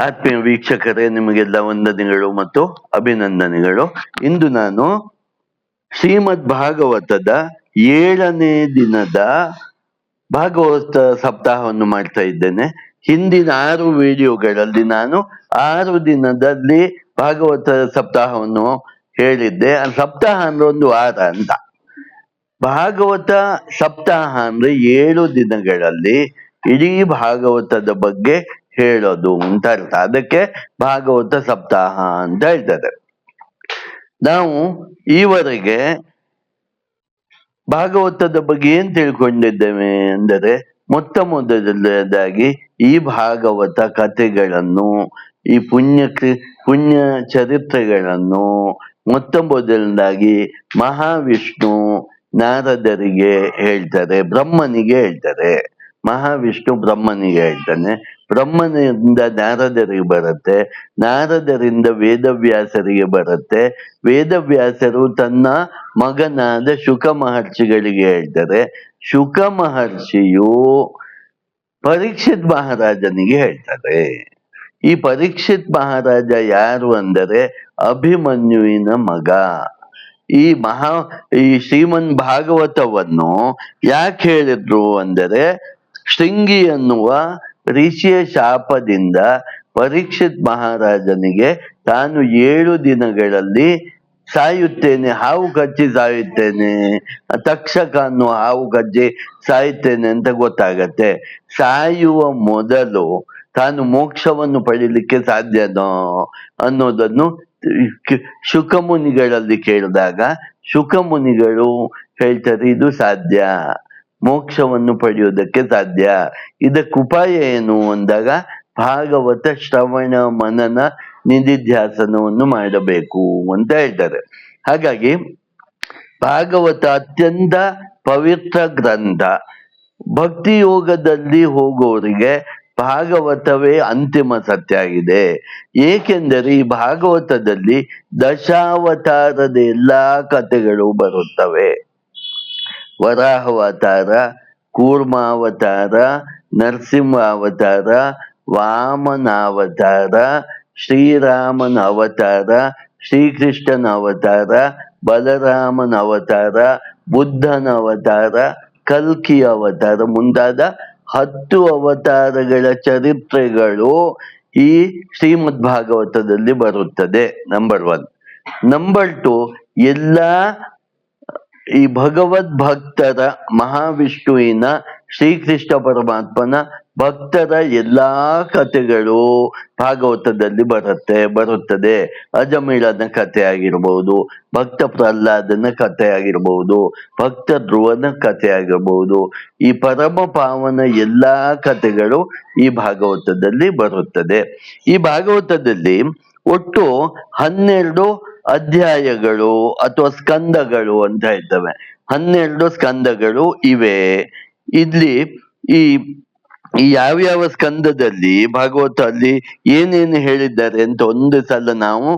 ಆತ್ಮೀಯ ವೀಕ್ಷಕರೇ, ನಿಮಗೆಲ್ಲ ವಂದನೆಗಳು ಮತ್ತು ಅಭಿನಂದನೆಗಳು. ಇಂದು ನಾನು ಶ್ರೀಮದ್ ಭಾಗವತದ ಏಳನೇ ದಿನದ ಭಾಗವತ ಸಪ್ತಾಹವನ್ನು ಮಾಡ್ತಾ ಇದ್ದೇನೆ. ಹಿಂದಿನ ಆರು ವಿಡಿಯೋಗಳಲ್ಲಿ ನಾನು ಆರು ದಿನದಲ್ಲಿ ಭಾಗವತ ಸಪ್ತಾಹವನ್ನು ಹೇಳಿದ್ದೆ. ಆ ಸಪ್ತಾಹ ಅಂದ್ರೆ ಒಂದು ವಾರ ಅಂತ. ಭಾಗವತ ಸಪ್ತಾಹ ಅಂದ್ರೆ ಏಳು ದಿನಗಳಲ್ಲಿ ಇಡೀ ಭಾಗವತದ ಬಗ್ಗೆ ಹೇಳೋದು ಅಂತ ಅರ್ಥ. ಅದಕ್ಕೆ ಭಾಗವತ ಸಪ್ತಾಹ ಅಂತ ಹೇಳ್ತಾರೆ. ನಾವು ಈವರೆಗೆ ಭಾಗವತದ ಬಗ್ಗೆ ಏನ್ ತಿಳ್ಕೊಂಡಿದ್ದೇವೆ ಅಂದರೆ ಮೊತ್ತ ಮೊದಲನೇದಾಗಿ ಈ ಭಾಗವತ ಕಥೆಗಳನ್ನು, ಈ ಪುಣ್ಯ ಪುಣ್ಯ ಚರಿತ್ರೆಗಳನ್ನು, ಮೊತ್ತ ಮೊದಲನೇದಾಗಿ ಮಹಾವಿಷ್ಣು ನಾರದರಿಗೆ ಹೇಳ್ತಾರೆ, ಬ್ರಹ್ಮನಿಗೆ ಹೇಳ್ತಾರೆ. ಮಹಾವಿಷ್ಣು ಬ್ರಹ್ಮನಿಗೆ ಹೇಳ್ತಾನೆ. ಬ್ರಹ್ಮನಿಂದ ನಾರದರಿಗೆ ಬರುತ್ತೆ, ನಾರದರಿಂದ ವೇದವ್ಯಾಸರಿಗೆ ಬರುತ್ತೆ. ವೇದವ್ಯಾಸರು ತನ್ನ ಮಗನಾದ ಶುಕ ಮಹರ್ಷಿಗಳಿಗೆ ಹೇಳ್ತಾರೆ. ಶುಕ ಮಹರ್ಷಿಯು ಪರೀಕ್ಷಿತ್ ಮಹಾರಾಜನಿಗೆ ಹೇಳ್ತಾರೆ. ಈ ಪರೀಕ್ಷಿತ್ ಮಹಾರಾಜ ಯಾರು ಅಂದರೆ ಅಭಿಮನ್ಯುವಿನ ಮಗ. ಈ ಮಹಾ, ಈ ಶ್ರೀಮನ್ ಭಾಗವತವನ್ನು ಯಾಕೆ ಹೇಳಿದ್ರು ಅಂದರೆ ಶೃಂಗಿ ಎನ್ನುವ ಋಷಿಯ ಶಾಪದಿಂದ ಪರೀಕ್ಷಿತ್ ಮಹಾರಾಜನಿಗೆ ತಾನು ಏಳು ದಿನಗಳಲ್ಲಿ ಸಾಯುತ್ತೇನೆ, ಹಾವು ಕಚ್ಚಿ ಸಾಯುತ್ತೇನೆ ತಕ್ಷಕ ಅನ್ನು ಹಾವು ಕಚ್ಚಿ ಸಾಯುತ್ತೇನೆ ಅಂತ ಗೊತ್ತಾಗತ್ತೆ. ಸಾಯುವ ಮೊದಲು ತಾನು ಮೋಕ್ಷವನ್ನು ಪಡೀಲಿಕ್ಕೆ ಸಾಧ್ಯನೋ ಅನ್ನೋದನ್ನು ಶುಕಮುನಿಗಳಲ್ಲಿ ಕೇಳಿದಾಗ ಶುಕಮುನಿಗಳು ಹೇಳ್ತಾರೆ, ಇದು ಸಾಧ್ಯ. ಮೋಕ್ಷವನ್ನು ಪಡೆಯುವುದಕ್ಕೆ ಸಾಧ್ಯ. ಇದಕ್ಕೆ ಉಪಾಯ ಏನು ಅಂದಾಗ ಭಾಗವತ ಶ್ರವಣ ಮನನ ನಿಧಿಧ್ಯಾಸನವನ್ನು ಮಾಡಬೇಕು ಅಂತ ಹೇಳ್ತಾರೆ. ಹಾಗಾಗಿ ಭಾಗವತ ಅತ್ಯಂತ ಪವಿತ್ರ ಗ್ರಂಥ. ಭಕ್ತಿ ಯೋಗದಲ್ಲಿ ಹೋಗೋರಿಗೆ ಭಾಗವತವೇ ಅಂತಿಮ ಸತ್ಯ ಆಗಿದೆ ಏಕೆಂದರೆ ಈ ಭಾಗವತದಲ್ಲಿ ದಶಾವತಾರದ ಎಲ್ಲಾ ಕಥೆಗಳು ಬರುತ್ತವೆ. ವರಾಹಾವತಾರ, ಕೂರ್ಮಾವತಾರ ನರಸಿಂಹ ಅವತಾರ ವಾಮನಾವತಾರ ಶ್ರೀರಾಮನ ಅವತಾರ ಶ್ರೀಕೃಷ್ಣನ ಅವತಾರ ಬಲರಾಮನ ಅವತಾರ ಬುದ್ಧನ ಅವತಾರ ಕಲ್ಕಿ ಅವತಾರ ಮುಂತಾದ ಹತ್ತು ಅವತಾರಗಳ ಚರಿತ್ರೆಗಳು ಈ ಶ್ರೀಮದ್ ಭಾಗವತದಲ್ಲಿ ಬರುತ್ತದೆ. ನಂಬರ್ ಒನ್ ನಂಬರ್ ಟು ಎಲ್ಲಾ ಈ ಭಗವದ್ ಭಕ್ತರ ಮಹಾವಿಷ್ಣುವಿನ ಶ್ರೀಕೃಷ್ಣ ಪರಮಾತ್ಮನ ಭಕ್ತರ ಎಲ್ಲಾ ಕಥೆಗಳು ಭಾಗವತದಲ್ಲಿ ಬರುತ್ತೆ, ಬರುತ್ತದೆ. ಅಜಮಿಳನ ಕಥೆ ಆಗಿರ್ಬಹುದು ಭಕ್ತ ಪ್ರಹ್ಲಾದನ ಕಥೆ ಆಗಿರ್ಬಹುದು ಭಕ್ತ ಧ್ರುವನ ಕಥೆ ಆಗಿರ್ಬಹುದು ಈ ಪರಮ ಪಾವನ ಎಲ್ಲಾ ಕಥೆಗಳು ಈ ಭಾಗವತದಲ್ಲಿ ಬರುತ್ತದೆ. ಈ ಭಾಗವತದಲ್ಲಿ ಒಟ್ಟು ಹನ್ನೆರಡು ಅಧ್ಯಾಯಗಳು ಅಥವಾ ಸ್ಕಂದಗಳು ಅಂತ ಹೇಳ್ತವೆ ಹನ್ನೆರಡು ಸ್ಕಂದಗಳು ಇವೆ. ಇಲ್ಲಿ ಈ ಈ ಯಾವ್ಯಾವ ಸ್ಕಂದದಲ್ಲಿ ಭಾಗವತ ಅಲ್ಲಿ ಏನೇನು ಹೇಳಿದ್ದಾರೆ ಅಂತ ಒಂದು ಸಲ ನಾವು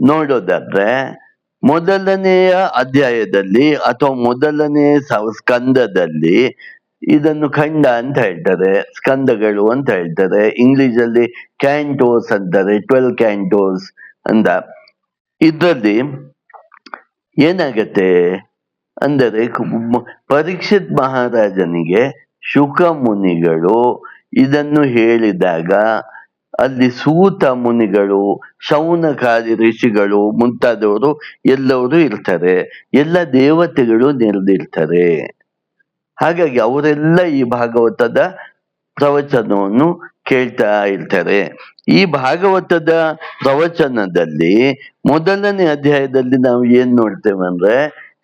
ನೋಡೋದಾದ್ರೆ, ಮೊದಲನೆಯ ಅಧ್ಯಾಯದಲ್ಲಿ ಅಥವಾ ಮೊದಲನೆಯ ಸ್ಕಂದದಲ್ಲಿ ಇದನ್ನು ಖಂಡ ಅಂತ ಹೇಳ್ತಾರೆ, ಸ್ಕಂದಗಳು ಅಂತ ಹೇಳ್ತಾರೆ. ಇಂಗ್ಲಿಷ್ ಅಲ್ಲಿ ಕ್ಯಾಂಟೋಸ್ ಅಂತಾರೆ, ಟ್ವೆಲ್ ಕ್ಯಾಂಟೋಸ್ ಅಂತ ಇದರಲ್ಲಿ ಏನಾಗತ್ತೆ ಅಂದರೆ ಪರೀಕ್ಷಿತ್ ಮಹಾರಾಜನಿಗೆ ಶುಕ ಮುನಿಗಳು ಇದನ್ನು ಹೇಳಿದಾಗ ಅಲ್ಲಿ ಸೂತ ಮುನಿಗಳು ಶೌನಕಾರಿ ಋಷಿಗಳು ಮುಂತಾದವರು ಎಲ್ಲವರು ಇರ್ತಾರೆ. ಎಲ್ಲ ದೇವತೆಗಳು ನೆರೆದಿರ್ತಾರೆ. ಹಾಗಾಗಿ ಅವರೆಲ್ಲ ಈ ಭಾಗವತದ ಪ್ರವಚನವನ್ನು ಕೇಳ್ತಾ ಇರ್ತಾರೆ. ಈ ಭಾಗವತದ ಪ್ರವಚನದಲ್ಲಿ ಮೊದಲನೇ ಅಧ್ಯಾಯದಲ್ಲಿ ನಾವು ಏನ್ ನೋಡ್ತೇವೆ ಅಂದ್ರೆ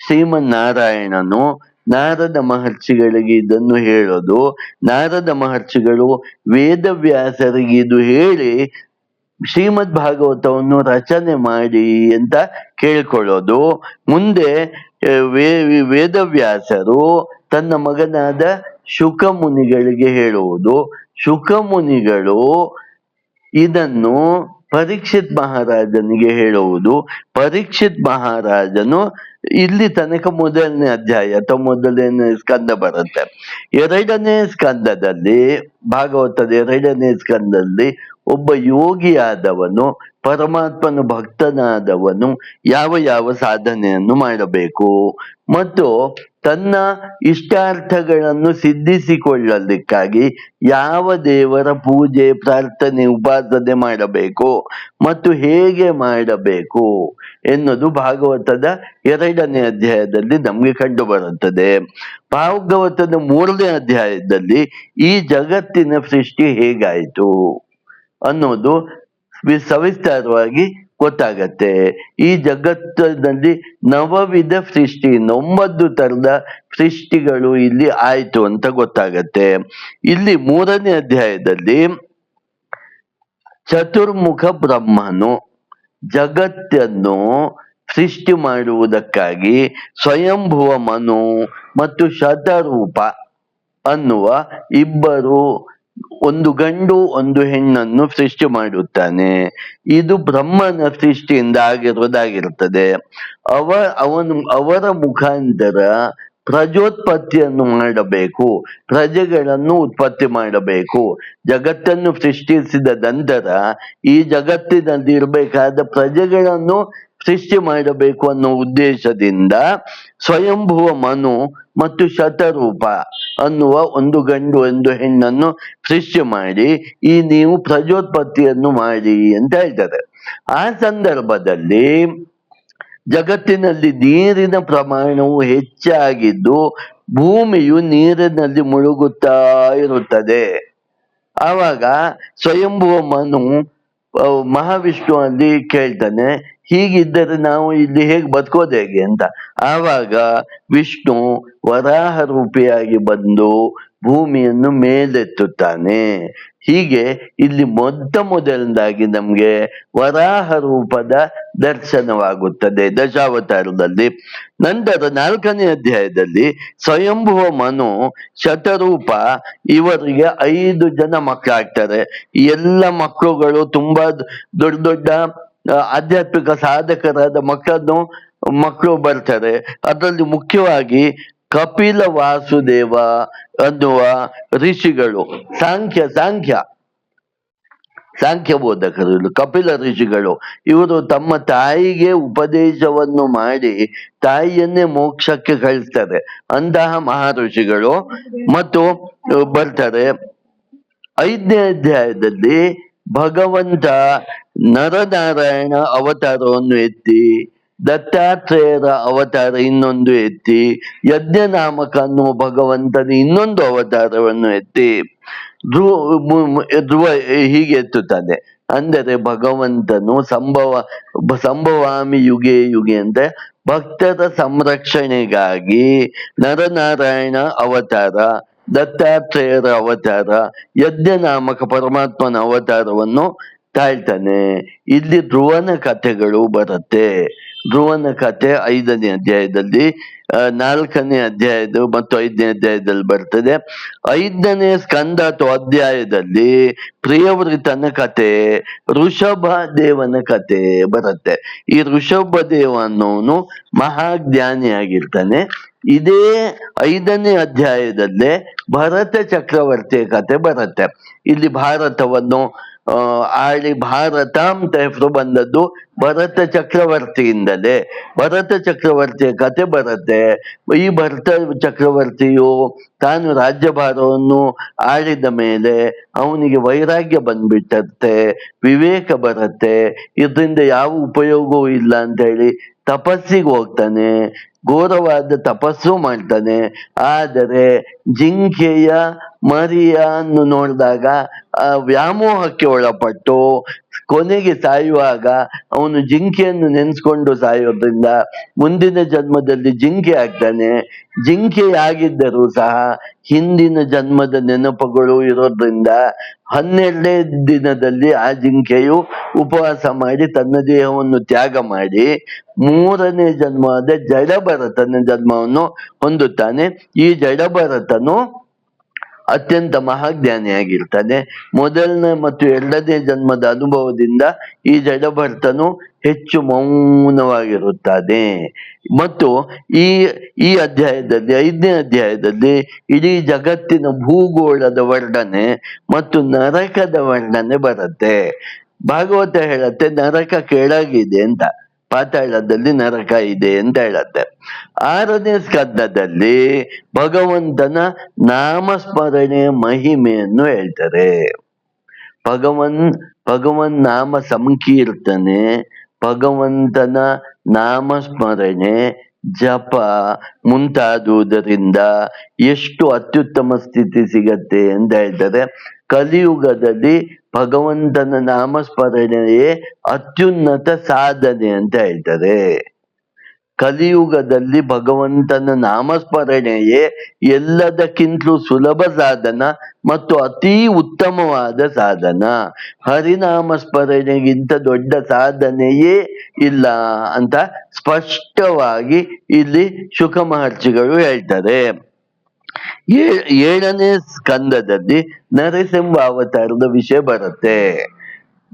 ಶ್ರೀಮನ್ನಾರಾಯಣನು ನಾರದ ಮಹರ್ಷಿಗಳಿಗೆ ಇದನ್ನು ಹೇಳೋದು. ನಾರದ ಮಹರ್ಷಿಗಳು ವೇದವ್ಯಾಸರಿಗೆ ಇದು ಹೇಳಿ ಶ್ರೀಮದ್ ಭಾಗವತವನ್ನು ರಚನೆ ಮಾಡಿ ಅಂತ ಕೇಳ್ಕೊಳ್ಳೋದು. ಮುಂದೆ ವೇದವ್ಯಾಸರು ತನ್ನ ಮಗನಾದ ಶುಕ ಮುನಿಗಳಿಗೆ ಹೇಳುವುದು. ಶುಕ ಮುನಿಗಳು ಇದನ್ನು ಪರೀಕ್ಷಿತ್ ಮಹಾರಾಜನಿಗೆ ಹೇಳುವುದು. ಪರೀಕ್ಷಿತ್ ಮಹಾರಾಜನು ಇಲ್ಲಿ ತನಕ ಮೊದಲನೇ ಅಧ್ಯಾಯ ಅಥವಾ ಮೊದಲನೇ ಸ್ಕಂದ ಬರುತ್ತೆ. ಎರಡನೇ ಸ್ಕಂದದಲ್ಲಿ, ಭಾಗವತದ ಎರಡನೇ ಸ್ಕಂದದಲ್ಲಿ ಒಬ್ಬ ಯೋಗಿಯಾದವನು, ಪರಮಾತ್ಮನ ಭಕ್ತನಾದವನು ಯಾವ ಯಾವ ಸಾಧನೆಯನ್ನು ಮಾಡಬೇಕು? ಮತ್ತು ತನ್ನ ಇಷ್ಟಾರ್ಥಗಳನ್ನು ಸಿದ್ಧಿಸಿಕೊಳ್ಳಲಿಕ್ಕಾಗಿ ಯಾವ ದೇವರ ಪೂಜೆ, ಪ್ರಾರ್ಥನೆ, ಉಪಾಸನೆ ಮಾಡಬೇಕು? ಮತ್ತು ಹೇಗೆ ಮಾಡಬೇಕು? ಎನ್ನುವುದು ಭಾಗವತದ ಎರಡನೇ ಅಧ್ಯಾಯದಲ್ಲಿ ನಮಗೆ ಕಂಡು ಬರುತ್ತದೆ ಭಾಗವತದ ಮೂರನೇ ಅಧ್ಯಾಯದಲ್ಲಿ ಈ ಜಗತ್ತಿನ ಸೃಷ್ಟಿ ಹೇಗಾಯಿತು? ಅನ್ನೋದು ಸವಿಸ್ತಾರವಾಗಿ ಗೊತ್ತಾಗತ್ತೆ. ಈ ಜಗತ್ತಿನಲ್ಲಿ ನವವಿಧ ಸೃಷ್ಟಿ ಒಂಬತ್ತು ತರದ ಸೃಷ್ಟಿಗಳು ಇಲ್ಲಿ ಆಯ್ತು ಅಂತ ಗೊತ್ತಾಗತ್ತೆ. ಇಲ್ಲಿ ಮೂರನೇ ಅಧ್ಯಾಯದಲ್ಲಿ ಚತುರ್ಮುಖ ಬ್ರಹ್ಮನು ಜಗತ್ತನ್ನು ಸೃಷ್ಟಿ ಮಾಡುವುದಕ್ಕಾಗಿ ಸ್ವಯಂಭುವ ಮನು ಮತ್ತು ಶತರೂಪ ಅನ್ನುವ ಇಬ್ಬರು ಒಂದು ಗಂಡು ಒಂದು ಹೆಣ್ಣನ್ನು ಸೃಷ್ಟಿ ಮಾಡುತ್ತಾನೆ. ಇದು ಬ್ರಹ್ಮನ ಸೃಷ್ಟಿಯಿಂದ ಆಗಿರುವುದಾಗಿರುತ್ತದೆ. ಅವ, ಅವನು, ಅವರ ಮುಖಾಂತರ ಪ್ರಜೋತ್ಪತ್ತಿಯನ್ನು ಮಾಡಬೇಕು, ಪ್ರಜೆಗಳನ್ನು ಉತ್ಪತ್ತಿ ಮಾಡಬೇಕು. ಜಗತ್ತನ್ನು ಸೃಷ್ಟಿಸಿದ ನಂತರ ಈ ಜಗತ್ತಿನಲ್ಲಿ ಇರಬೇಕಾದ ಪ್ರಜೆಗಳನ್ನು ಸೃಷ್ಟಿ ಮಾಡಬೇಕು ಅನ್ನೋ ಉದ್ದೇಶದಿಂದ ಸ್ವಯಂಭುವ ಮನು ಮತ್ತು ಶತರೂಪ ಅನ್ನುವ ಒಂದು ಗಂಡು ಒಂದು ಹೆಣ್ಣನ್ನು ಸೃಷ್ಟಿ ಮಾಡಿ, ಈ ನೀವು ಪ್ರಜೋತ್ಪತ್ತಿಯನ್ನು ಮಾಡಿ ಅಂತ ಹೇಳ್ತಾರೆ. ಆ ಸಂದರ್ಭದಲ್ಲಿ ಜಗತ್ತಿನಲ್ಲಿ ನೀರಿನ ಪ್ರಮಾಣವು ಹೆಚ್ಚಾಗಿದ್ದು ಭೂಮಿಯು ನೀರಿನಲ್ಲಿ ಮುಳುಗುತ್ತಾ ಇರುತ್ತದೆ. ಆವಾಗ ಸ್ವಯಂಭುವ ಮನು ಮಹಾವಿಷ್ಣು ಅಲ್ಲಿ ಕೇಳ್ತಾನೆ, ಹೀಗಿದ್ದರೆ ನಾವು ಇಲ್ಲಿ ಹೇಗೆ ಬದುಕೋದು ಹೇಗೆ ಅಂತ. ಆವಾಗ ವಿಷ್ಣು ವರಾಹ ರೂಪಿಯಾಗಿ ಬಂದು ಭೂಮಿಯನ್ನು ಮೇಲೆತ್ತುತ್ತಾನೆ. ಹೀಗೆ ಇಲ್ಲಿ ಮೊದ್ದ ಮೊದಲನೇದಾಗಿ ನಮ್ಗೆ ವರಾಹ ರೂಪದ ದರ್ಶನವಾಗುತ್ತದೆ ದಶಾವತಾರದಲ್ಲಿ. ನಂತರ ನಾಲ್ಕನೇ ಅಧ್ಯಾಯದಲ್ಲಿ ಸ್ವಯಂಭುವ ಮನು, ಶತರೂಪ, ಇವರಿಗೆ ಐದು ಜನ ಮಕ್ಕಳಾಗ್ತಾರೆ. ಎಲ್ಲ ಮಕ್ಕಳುಗಳು ತುಂಬಾ ದೊಡ್ಡ ದೊಡ್ಡ ಆಧ್ಯಾತ್ಮಿಕ ಸಾಧಕರಾದ ಮಕ್ಕಳನ್ನು, ಮಕ್ಕಳು ಬರ್ತಾರೆ. ಅದರಲ್ಲಿ ಮುಖ್ಯವಾಗಿ ಕಪಿಲ ವಾಸುದೇವ ಅನ್ನುವ ಋಷಿಗಳು. ಸಾಂಖ್ಯ ಸಾಂಖ್ಯ. ಸಾಂಖ್ಯ ಬೋಧಕರು ಕಪಿಲ ಋಷಿಗಳು. ಇವರು ತಮ್ಮ ತಾಯಿಗೆ ಉಪದೇಶವನ್ನು ಮಾಡಿ ತಾಯಿಯನ್ನೇ ಮೋಕ್ಷಕ್ಕೆ ಕಳಿಸ್ತಾರೆ. ಅಂತಹ ಮಹಾ ಋಷಿಗಳು ಮತ್ತು ಬರ್ತಾರೆ. ಐದನೇ ಅಧ್ಯಾಯದಲ್ಲಿ ಭಗವಂತ ನರನಾರಾಯಣ ಅವತಾರವನ್ನು ಎತ್ತಿ ದತ್ತಾತ್ರೇಯರ ಅವತಾರ ಇನ್ನೊಂದು ಎತ್ತಿ ಯಜ್ಞನಾಮಕ ಅನ್ನುವ ಭಗವಂತನ ಇನ್ನೊಂದು ಅವತಾರವನ್ನು ಎತ್ತಿ, ಧ್ರುವ ಹೀಗೆ ಎತ್ತುತ್ತಾನೆ. ಅಂದರೆ ಭಗವಂತನು ಸಂಭವ, ಸಂಭವಾಮಿ ಯುಗೆ ಯುಗೆ ಅಂದ್ರೆ ಭಕ್ತರ ಸಂರಕ್ಷಣೆಗಾಗಿ ನರನಾರಾಯಣ ಅವತಾರ, ದತ್ತಾತ್ರೇಯರ ಅವತಾರ, ಯಜ್ಞನಾಮಕ ಪರಮಾತ್ಮನ ಅವತಾರವನ್ನು ತಾಳ್ತಾನೆ. ಇಲ್ಲಿ ಧ್ರುವನ ಕಥೆಗಳು ಬರುತ್ತೆ. ಧ್ರುವನ ಕತೆ ಐದನೇ ಅಧ್ಯಾಯದಲ್ಲಿ ನಾಲ್ಕನೇ ಅಧ್ಯಾಯದ ಮತ್ತು ಐದನೇ ಅಧ್ಯಾಯದಲ್ಲಿ ಬರ್ತದೆ. ಐದನೇ ಸ್ಕಂದ ಅಥವಾ ಅಧ್ಯಾಯದಲ್ಲಿ ಪ್ರಿಯವೃತನ ಕತೆ ಋಷಭ ದೇವನ ಕತೆ ಬರುತ್ತೆ. ಈ ಋಷಭ ದೇವ ಅನ್ನೋನು ಮಹಾಜ್ಞಾನಿಯಾಗಿರ್ತಾನೆ. ಇದೇ ಐದನೇ ಅಧ್ಯಾಯದಲ್ಲೇ ಭರತ ಚಕ್ರವರ್ತಿಯ ಕತೆ ಬರುತ್ತೆ. ಇಲ್ಲಿ ಭಾರತವನ್ನು ಆಳಿ ಭಾರತ ಅಂತ ಹೆಸರು ಬಂದದ್ದು ಭರತ ಚಕ್ರವರ್ತಿಯಿಂದಲೇ. ಭರತ ಚಕ್ರವರ್ತಿಯ ಕತೆ ಬರುತ್ತೆ. ಈ ಭರತ ಚಕ್ರವರ್ತಿಯು ತಾನು ರಾಜ್ಯಭಾರವನ್ನು ಆಳಿದ ಮೇಲೆ ಅವನಿಗೆ ವೈರಾಗ್ಯ ಬಂದ್ಬಿಟ್ಟತ್ತೆ ವಿವೇಕ ಬರುತ್ತೆ, ಇದರಿಂದ ಯಾವ ಉಪಯೋಗವೂ ಇಲ್ಲ ಅಂತ ಹೇಳಿ ತಪಸ್ಸಿಗೆ ಹೋಗ್ತಾನೆ. ಘೋರವಾದ ತಪಸ್ಸು ಮಾಡ್ತಾನೆ. ಆದರೆ ಜಿಂಕೆಯ ಮರಿಯನ್ನು ನೋಡಿದಾಗ ಆ ವ್ಯಾಮೋಹಕ್ಕೆ ಒಳಪಟ್ಟು ಕೊನೆಗೆ ಸಾಯುವಾಗ ಅವನು ಜಿಂಕೆಯನ್ನು ನೆನೆಸ್ಕೊಂಡು ಸಾಯೋದ್ರಿಂದ ಮುಂದಿನ ಜನ್ಮದಲ್ಲಿ ಜಿಂಕೆ ಆಗ್ತಾನೆ. ಜಿಂಕೆ ಆಗಿದ್ದರೂ ಸಹ ಹಿಂದಿನ ಜನ್ಮದ ನೆನಪುಗಳು ಇರೋದ್ರಿಂದ ಹನ್ನೆರಡನೇ ದಿನದಲ್ಲಿ ಆ ಜಿಂಕೆಯು ಉಪವಾಸ ಮಾಡಿ ತನ್ನ ದೇಹವನ್ನು ತ್ಯಾಗ ಮಾಡಿ ಮೂರನೇ ಜನ್ಮವಾದ ಜಡಭರತನ ಜನ್ಮವನ್ನು ಹೊಂದುತ್ತಾನೆ. ಈ ಜಡಭರತನು ಅತ್ಯಂತ ಮಹಾಜ್ಞಾನಿಯಾಗಿರ್ತಾನೆ ಮೊದಲನೇ ಮತ್ತು ಎರಡನೇ ಜನ್ಮದ ಅನುಭವದಿಂದ ಈ ಜಡಭರ್ತನು ಹೆಚ್ಚು ಮೌನವಾಗಿರುತ್ತಾನೆ. ಮತ್ತು ಈ ಈ ಅಧ್ಯಾಯದಲ್ಲಿ, ಐದನೇ ಅಧ್ಯಾಯದಲ್ಲಿ ಇಡೀ ಜಗತ್ತಿನ ಭೂಗೋಳದ ವರ್ಣನೆ ಮತ್ತು ನರಕದ ವರ್ಣನೆ ಬರುತ್ತೆ. ಭಾಗವತ ಹೇಳತ್ತೆ, ನರಕ ಕೆಳಗಿದೆ ಅಂತ. ಪಾತಾಳದಲ್ಲಿ ನರಕ ಇದೆ ಅಂತ ಹೇಳತ್ತೆ. ಆರನೇ ಸ್ಕಂದದಲ್ಲಿ ಭಗವಂತನ ನಾಮಸ್ಮರಣೆ ಮಹಿಮೆಯನ್ನು ಹೇಳ್ತಾರೆ. ಭಗವನ್ ಭಗವನ್ ನಾಮ ಸಂಕೀರ್ತನೆ, ಭಗವಂತನ ನಾಮಸ್ಮರಣೆ, ಜಪ ಮುಂತಾದುದರಿಂದ ಎಷ್ಟು ಅತ್ಯುತ್ತಮ ಸ್ಥಿತಿ ಸಿಗತ್ತೆ ಅಂತ ಹೇಳ್ತಾರೆ. ಕಲಿಯುಗದಲ್ಲಿ ಭಗವಂತನ ನಾಮಸ್ಮರಣೆಯೇ ಅತ್ಯುನ್ನತ ಸಾಧನೆ ಅಂತ ಹೇಳ್ತಾರೆ. ಕಲಿಯುಗದಲ್ಲಿ ಭಗವಂತನ ನಾಮಸ್ಮರಣೆಯೇ ಎಲ್ಲದಕ್ಕಿಂತಲೂ ಸುಲಭ ಸಾಧನ ಮತ್ತು ಅತಿ ಉತ್ತಮವಾದ ಸಾಧನ. ಹರಿನಾಮಸ್ಮರಣೆಗಿಂತ ದೊಡ್ಡ ಸಾಧನೆಯೇ ಇಲ್ಲ ಅಂತ ಸ್ಪಷ್ಟವಾಗಿ ಇಲ್ಲಿ ಶುಕ ಮಹರ್ಷಿಗಳು ಹೇಳ್ತಾರೆ. ಏಳನೇ ಸ್ಕಂದದಲ್ಲಿ ನರಸಿಂಹ ಅವತಾರದ ವಿಷಯ ಬರುತ್ತೆ.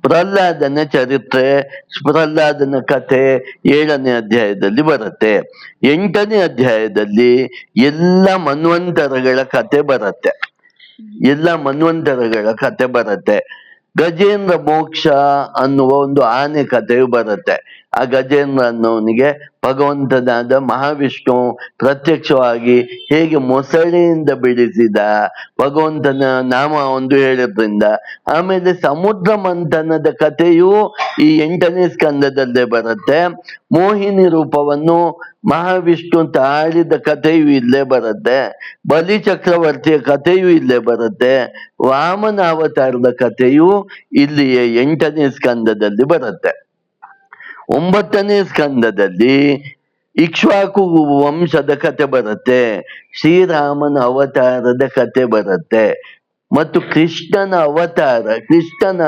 ಪ್ರಹ್ಲಾದನ ಚರಿತ್ರೆ, ಪ್ರಹ್ಲಾದನ ಕಥೆ ಏಳನೇ ಅಧ್ಯಾಯದಲ್ಲಿ ಬರುತ್ತೆ. ಎಂಟನೇ ಅಧ್ಯಾಯದಲ್ಲಿ ಎಲ್ಲ ಮನ್ವಂತರಗಳ ಕಥೆ ಬರುತ್ತೆ. ಎಲ್ಲ ಮನ್ವಂತರಗಳ ಕಥೆ ಬರುತ್ತೆ. ಗಜೇಂದ್ರ ಮೋಕ್ಷ ಅನ್ನುವ ಒಂದು ಆನೆ ಕಥೆಯು ಬರುತ್ತೆ. ಆ ಗಜೇಂದ್ರ ಅನ್ನೋನಿಗೆ ಭಗವಂತನಾದ ಮಹಾವಿಷ್ಣು ಪ್ರತ್ಯಕ್ಷವಾಗಿ ಹೇಗೆ ಮೊಸಳೆಯಿಂದ ಬಿಡಿಸಿದ, ಭಗವಂತನ ನಾಮ ಒಂದು ಹೇಳಿದ್ರಿಂದ, ಆಮೇಲೆ ಸಮುದ್ರ ಮಂಥನದ ಕಥೆಯು ಈ ಎಂಟನೇ ಸ್ಕಂದದಲ್ಲೇ ಬರುತ್ತೆ. ಮೋಹಿನಿ ರೂಪವನ್ನು ಮಹಾವಿಷ್ಣು ತಾಳಿದ ಕಥೆಯು ಇಲ್ಲೇ ಬರುತ್ತೆ. ಬಲಿ ಚಕ್ರವರ್ತಿಯ ಕಥೆಯು ಇಲ್ಲೇ ಬರುತ್ತೆ. ವಾಮನ ಅವತಾರದ ಕಥೆಯು ಇಲ್ಲಿಯೇ ಎಂಟನೇ ಸ್ಕಂದದಲ್ಲಿ ಬರುತ್ತೆ. ಒಂಬತ್ತನೇ ಸ್ಕಂದದಲ್ಲಿ ಇಕ್ಷ್ವಾಕು ವಂಶದ ಕಥೆ ಬರುತ್ತೆ, ಶ್ರೀರಾಮನ ಅವತಾರದ ಕತೆ ಬರುತ್ತೆ ಮತ್ತು ಕೃಷ್ಣನ ಅವತಾರ, ಕೃಷ್ಣನ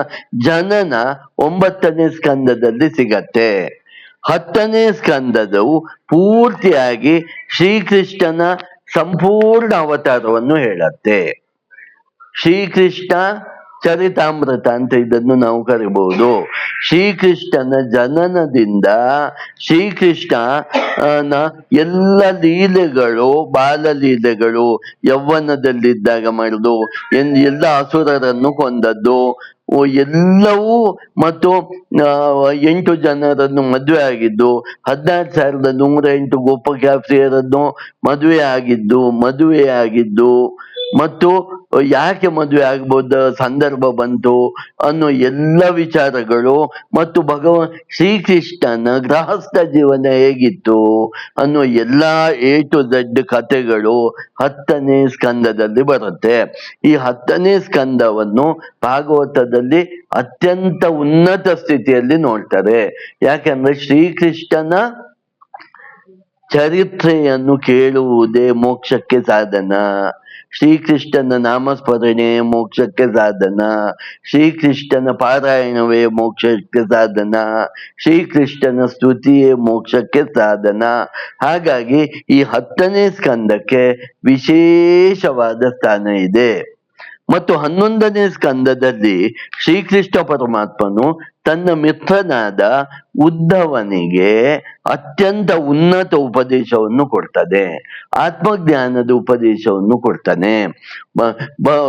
ಜನನ ಒಂಬತ್ತನೇ ಸ್ಕಂದದಲ್ಲಿ ಸಿಗತ್ತೆ. ಹತ್ತನೇ ಸ್ಕಂದದವು ಪೂರ್ತಿಯಾಗಿ ಶ್ರೀಕೃಷ್ಣನ ಸಂಪೂರ್ಣ ಅವತಾರವನ್ನು ಹೇಳತ್ತೆ. ಶ್ರೀಕೃಷ್ಣ ಚರಿತಾಮೃತ ಅಂತ ಇದನ್ನು ನಾವು ಕರಿಬಹುದು ಶ್ರೀಕೃಷ್ಣನ ಜನನದಿಂದ ಶ್ರೀಕೃಷ್ಣನ ಎಲ್ಲ ಲೀಲೆಗಳು, ಬಾಲಲೀಲೆಗಳು ಯೌವನದಲ್ಲಿದ್ದಾಗ ಮಾಡುದು ಎಲ್ಲ ಅಸುರರನ್ನು ಕೊಂದದ್ದು. ಎಲ್ಲವೂ ಮತ್ತು ಎಂಟು ಜನರನ್ನು ಮದುವೆ ಆಗಿದ್ದು, ಹದಿನಾರು ಸಾವಿರದ ನೂರ ಎಂಟು ಗೋಪಕ್ಯಾಪ್ರಿಯರನ್ನು ಮದುವೆ ಆಗಿದ್ದು ಮದುವೆ ಆಗಿದ್ದು ಮತ್ತು ಯಾಕೆ ಮದುವೆ ಆಗ್ಬೋದ? ಸಂದರ್ಭ ಬಂತು ಅನ್ನೋ ಎಲ್ಲ ವಿಚಾರಗಳು ಮತ್ತು ಭಗವ ಶ್ರೀಕೃಷ್ಣನ ಗೃಹಸ್ಥ ಜೀವನ ಹೇಗಿತ್ತು ಅನ್ನೋ ಎಲ್ಲಾ ಎ ಟು ಝಡ್ ಕಥೆಗಳು ಹತ್ತನೇ ಸ್ಕಂದದಲ್ಲಿ ಬರುತ್ತೆ. ಈ ಹತ್ತನೇ ಸ್ಕಂದವನ್ನು ಭಾಗವತದಲ್ಲಿ ಅತ್ಯಂತ ಉನ್ನತ ಸ್ಥಿತಿಯಲ್ಲಿ ನೋಡ್ತಾರೆ. ಯಾಕಂದ್ರೆ ಶ್ರೀಕೃಷ್ಣನ ಚರಿತ್ರೆಯನ್ನು ಕೇಳುವುದೇ ಮೋಕ್ಷಕ್ಕೆ ಸಾಧನ. ಶ್ರೀಕೃಷ್ಣನ ನಾಮಸ್ಮರಣೆ, ಮೋಕ್ಷಕ್ಕೆ ಸಾಧನ. ಶ್ರೀಕೃಷ್ಣನ ಪಾರಾಯಣವೇ, ಮೋಕ್ಷಕ್ಕೆ ಸಾಧನ. ಶ್ರೀಕೃಷ್ಣನ ಸ್ತುತಿಯೇ, ಮೋಕ್ಷಕ್ಕೆ ಸಾಧನ. ಹಾಗಾಗಿ ಈ ಹತ್ತನೇ ಸ್ಕಂದಕ್ಕೆ ವಿಶೇಷವಾದ ಸ್ಥಾನ ಇದೆ. ಮತ್ತು ಹನ್ನೊಂದನೇ ಸ್ಕಂದದಲ್ಲಿ ಶ್ರೀಕೃಷ್ಣ ಪರಮಾತ್ಮನು ತನ್ನ ಮಿತ್ರನಾದ ಉದ್ಧವನಿಗೆ ಅತ್ಯಂತ ಉನ್ನತ ಉಪದೇಶವನ್ನು ಕೊಡ್ತಾನೆ ಆತ್ಮಜ್ಞಾನದ ಉಪದೇಶವನ್ನು ಕೊಡ್ತಾನೆ.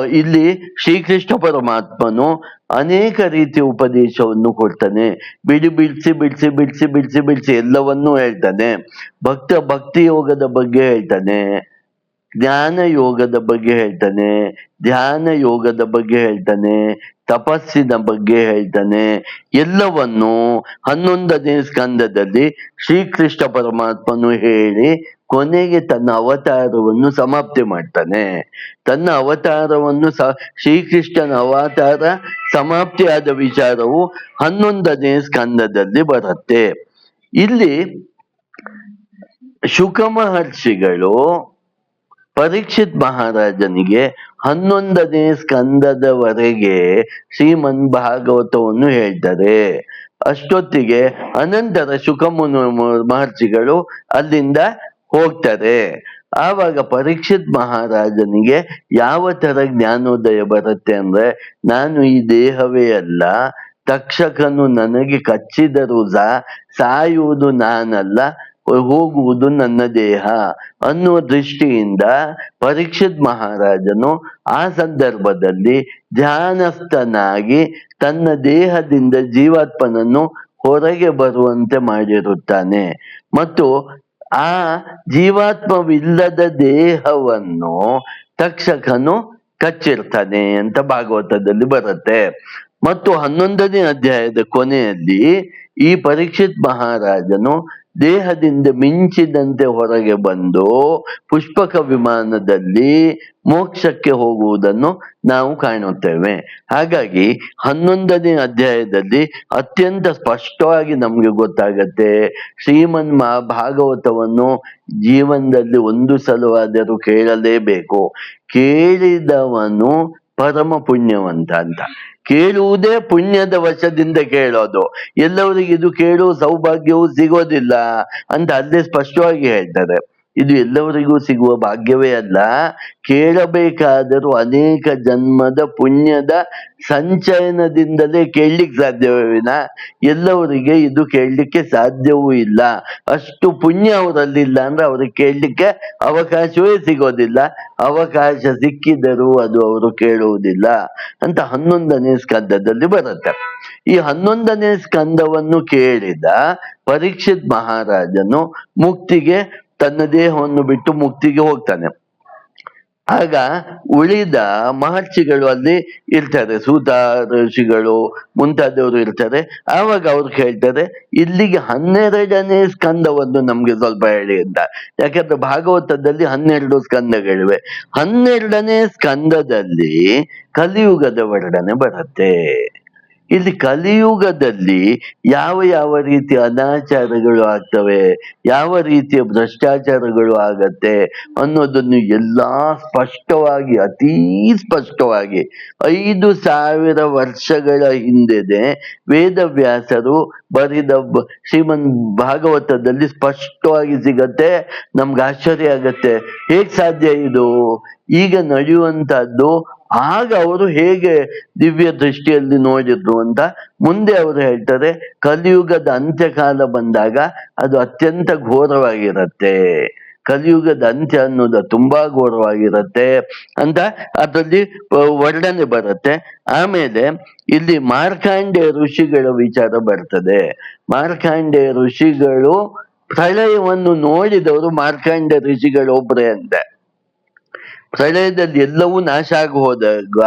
ಇಲ್ಲಿ ಶ್ರೀಕೃಷ್ಣ ಪರಮಾತ್ಮನು ಅನೇಕ ರೀತಿಯ ಉಪದೇಶವನ್ನು ಕೊಡ್ತಾನೆ. ಬಿಡಿ, ಬಿಡಿಸಿ ಬಿಡಿಸಿ ಬಿಡಿಸಿ ಬಿಡಿಸಿ ಬಿಡಿಸಿ ಎಲ್ಲವನ್ನೂ ಹೇಳ್ತಾನೆ. ಭಕ್ತ ಭಕ್ತಿ ಯೋಗದ ಬಗ್ಗೆ ಹೇಳ್ತಾನೆ. ಜ್ಞಾನ ಯೋಗದ ಬಗ್ಗೆ ಹೇಳ್ತಾನೆ, ಧ್ಯಾನ ಯೋಗದ ಬಗ್ಗೆ ಹೇಳ್ತಾನೆ, ತಪಸ್ಸಿನ ಬಗ್ಗೆ ಹೇಳ್ತಾನೆ, ಎಲ್ಲವನ್ನು ಹನ್ನೊಂದನೇ ಸ್ಕಂದದಲ್ಲಿ ಶ್ರೀಕೃಷ್ಣ ಪರಮಾತ್ಮನು ಹೇಳಿ ಕೊನೆಗೆ ತನ್ನ ಅವತಾರವನ್ನು ಸಮಾಪ್ತಿ ಮಾಡ್ತಾನೆ. ತನ್ನ ಅವತಾರವನ್ನು ಸ, ಶ್ರೀಕೃಷ್ಣನ ಅವತಾರ ಸಮಾಪ್ತಿಯಾದ ವಿಚಾರವು ಹನ್ನೊಂದನೇ ಸ್ಕಂದದಲ್ಲಿ ಬರುತ್ತೆ. ಇಲ್ಲಿ ಶುಕ ಮಹರ್ಷಿಗಳು ಪರೀಕ್ಷಿತ್ ಮಹಾರಾಜನಿಗೆ ಹನ್ನೊಂದನೇ ಸ್ಕಂದದವರೆಗೆ ಶ್ರೀಮನ್ ಭಾಗವತವನ್ನು ಹೇಳ್ತಾರೆ. ಅಷ್ಟೊತ್ತಿಗೆ ಅನಂತರ ಶುಕಮುನು ಮಹರ್ಷಿಗಳು ಅಲ್ಲಿಂದ ಹೋಗ್ತಾರೆ. ಆವಾಗ ಪರೀಕ್ಷಿತ್ ಮಹಾರಾಜನಿಗೆ ಯಾವ ತರ ಜ್ಞಾನೋದಯ ಬರುತ್ತೆ ಅಂದ್ರೆ, ನಾನು ಈ ದೇಹವೇ ಅಲ್ಲ, ತಕ್ಷಕನು ನನಗೆ ಕಚ್ಚಿದರೂ ಸಹ ಸಾಯುವುದು ನಾನಲ್ಲ ಹೋಗುವುದು ನನ್ನ ದೇಹ ಅನ್ನುವ ದೃಷ್ಟಿಯಿಂದ ಪರೀಕ್ಷಿತ್ ಮಹಾರಾಜನು ಆ ಸಂದರ್ಭದಲ್ಲಿ ಧ್ಯಾನಸ್ಥನಾಗಿ ತನ್ನ ದೇಹದಿಂದ ಜೀವಾತ್ಮನನ್ನು ಹೊರಗೆ ಬರುವಂತೆ ಮಾಡಿರುತ್ತಾನೆ. ಮತ್ತು ಆ ಜೀವಾತ್ಮವಿಲ್ಲದ ದೇಹವನ್ನು ತಕ್ಷಕನು ಕಚ್ಚಿರ್ತಾನೆ ಅಂತ ಭಾಗವತದಲ್ಲಿ ಬರುತ್ತೆ. ಮತ್ತು ಹನ್ನೊಂದನೇ ಅಧ್ಯಾಯದ ಕೊನೆಯಲ್ಲಿ ಈ ಪರೀಕ್ಷಿತ್ ಮಹಾರಾಜನು ದೇಹದಿಂದ ಮಿಂಚಿದಂತೆ ಹೊರಗೆ ಬಂದು ಪುಷ್ಪಕ ವಿಮಾನದಲ್ಲಿ ಮೋಕ್ಷಕ್ಕೆ ಹೋಗುವುದನ್ನು ನಾವು ಕಾಣುತ್ತೇವೆ. ಹಾಗಾಗಿ ಹನ್ನೊಂದನೇ ಅಧ್ಯಾಯದಲ್ಲಿ ಅತ್ಯಂತ ಸ್ಪಷ್ಟವಾಗಿ ನಮ್ಗೆ ಗೊತ್ತಾಗತ್ತೆ, ಶ್ರೀಮನ್ ಭಾಗವತವನ್ನು ಜೀವನದಲ್ಲಿ ಒಂದು ಸಲವಾದರೂ ಕೇಳಲೇಬೇಕು. ಕೇಳಿದವನು ಪರಮ ಪುಣ್ಯವಂತ ಅಂತ. ಕೇಳುವುದೇ ಪುಣ್ಯದ ವಶದಿಂದ ಕೇಳೋದು. ಎಲ್ಲವರಿಗೆ ಇದು ಕೇಳುವ ಸೌಭಾಗ್ಯವು ಸಿಗೋದಿಲ್ಲ ಅಂತ ಅಲ್ಲೇ ಸ್ಪಷ್ಟವಾಗಿ ಹೇಳ್ತಾರೆ. ಇದು ಎಲ್ಲವರಿಗೂ ಸಿಗುವ ಭಾಗ್ಯವೇ ಅಲ್ಲ. ಕೇಳಬೇಕಾದರೂ ಅನೇಕ ಜನ್ಮದ ಪುಣ್ಯದ ಸಂಚಯನದಿಂದಲೇ ಕೇಳಲಿಕ್ಕೆ ಸಾಧ್ಯವೇ ಎಲ್ಲವರಿಗೆ ಇದು ಕೇಳಲಿಕ್ಕೆ ಸಾಧ್ಯವೂ ಇಲ್ಲ. ಅಷ್ಟು ಪುಣ್ಯ ಅವರಲ್ಲಿಲ್ಲ ಅಂದ್ರೆ ಅವ್ರಿಗೆ ಕೇಳಲಿಕ್ಕೆ ಅವಕಾಶವೇ ಸಿಗೋದಿಲ್ಲ. ಅವಕಾಶ ಸಿಕ್ಕಿದರೂ ಅದು ಅವರು ಕೇಳುವುದಿಲ್ಲ. ಅಂತ ಹನ್ನೊಂದನೇ ಸ್ಕಂದದಲ್ಲಿ ಬರುತ್ತೆ. ಈ ಹನ್ನೊಂದನೇ ಸ್ಕಂದವನ್ನು ಕೇಳಿದ ಪರೀಕ್ಷಿತ್ ಮಹಾರಾಜನು ಮುಕ್ತಿಗೆ ತನ್ನ ದೇಹವನ್ನು ಬಿಟ್ಟು ಮುಕ್ತಿಗೆ ಹೋಗ್ತಾನೆ. ಆಗ ಉಳಿದ ಮಹರ್ಷಿಗಳು ಅಲ್ಲಿ ಇರ್ತಾರೆ. ಸೂತ ಋಷಿಗಳು ಮುಂತಾದವರು ಇರ್ತಾರೆ. ಆವಾಗ ಅವ್ರು ಹೇಳ್ತಾರೆ, ಇಲ್ಲಿಗೆ ಹನ್ನೆರಡನೇ ಸ್ಕಂದವನ್ನು ನಮ್ಗೆ ಸ್ವಲ್ಪ ಹೇಳಿ ಅಂತ. ಯಾಕಂದ್ರೆ ಭಾಗವತದಲ್ಲಿ ಹನ್ನೆರಡು ಸ್ಕಂದಗಳಿವೆ. ಹನ್ನೆರಡನೇ ಸ್ಕಂದದಲ್ಲಿ ಕಲಿಯುಗದ ವರ್ಣನೆ ಬರುತ್ತೆ. ಇಲ್ಲಿ ಕಲಿಯುಗದಲ್ಲಿ ಯಾವ ಯಾವ ರೀತಿಯ ಅನಾಚಾರಗಳು ಆಗ್ತವೆ, ಯಾವ ರೀತಿಯ ಭ್ರಷ್ಟಾಚಾರಗಳು ಆಗತ್ತೆ ಅನ್ನೋದನ್ನು ಎಲ್ಲಾ ಸ್ಪಷ್ಟವಾಗಿ, ಅತೀ ಸ್ಪಷ್ಟವಾಗಿ ಐದು ಸಾವಿರ ವರ್ಷಗಳ ಹಿಂದೆನೆ ವೇದವ್ಯಾಸರು ಬರೆದ ಶ್ರೀಮನ್ ಭಾಗವತದಲ್ಲಿ ಸ್ಪಷ್ಟವಾಗಿ ಸಿಗತ್ತೆ, ನಮ್ಗೆ ಆಶ್ಚರ್ಯ ಆಗತ್ತೆ. ಹೇಗ್ ಸಾಧ್ಯ ಇದು? ಈಗ ನಡೆಯುವಂತಹದ್ದು ಆಗ ಅವರು ಹೇಗೆ ದಿವ್ಯ ದೃಷ್ಟಿಯಲ್ಲಿ ನೋಡಿದ್ರು ಅಂತ ಮುಂದೆ ಅವರು ಹೇಳ್ತಾರೆ, ಕಲಿಯುಗದ ಅಂತ್ಯಕಾಲ ಬಂದಾಗ ಅದು ಅತ್ಯಂತ ಘೋರವಾಗಿರತ್ತೆ. ಕಲಿಯುಗದ ಅಂತ್ಯ ಅನ್ನೋದು ತುಂಬಾ ಘೋರವಾಗಿರತ್ತೆ ಅಂತ ಅದರಲ್ಲಿ ವರ್ಣನೆ ಬರುತ್ತೆ. ಆಮೇಲೆ ಇಲ್ಲಿ ಮಾರ್ಕಾಂಡೆ ಋಷಿಗಳ ವಿಚಾರ ಬರ್ತದೆ. ಮಾರ್ಕಾಂಡೆ ಋಷಿಗಳು ಪ್ರಳಯವನ್ನು ನೋಡಿದವರು ಮಾರ್ಕಾಂಡೆ ಋಷಿಗಳು ಒಬ್ರೇ ಅಂತೆ. ಪ್ರಳಯದಲ್ಲಿ ಎಲ್ಲವೂ ನಾಶ ಆಗಿ ಹೋದಾಗ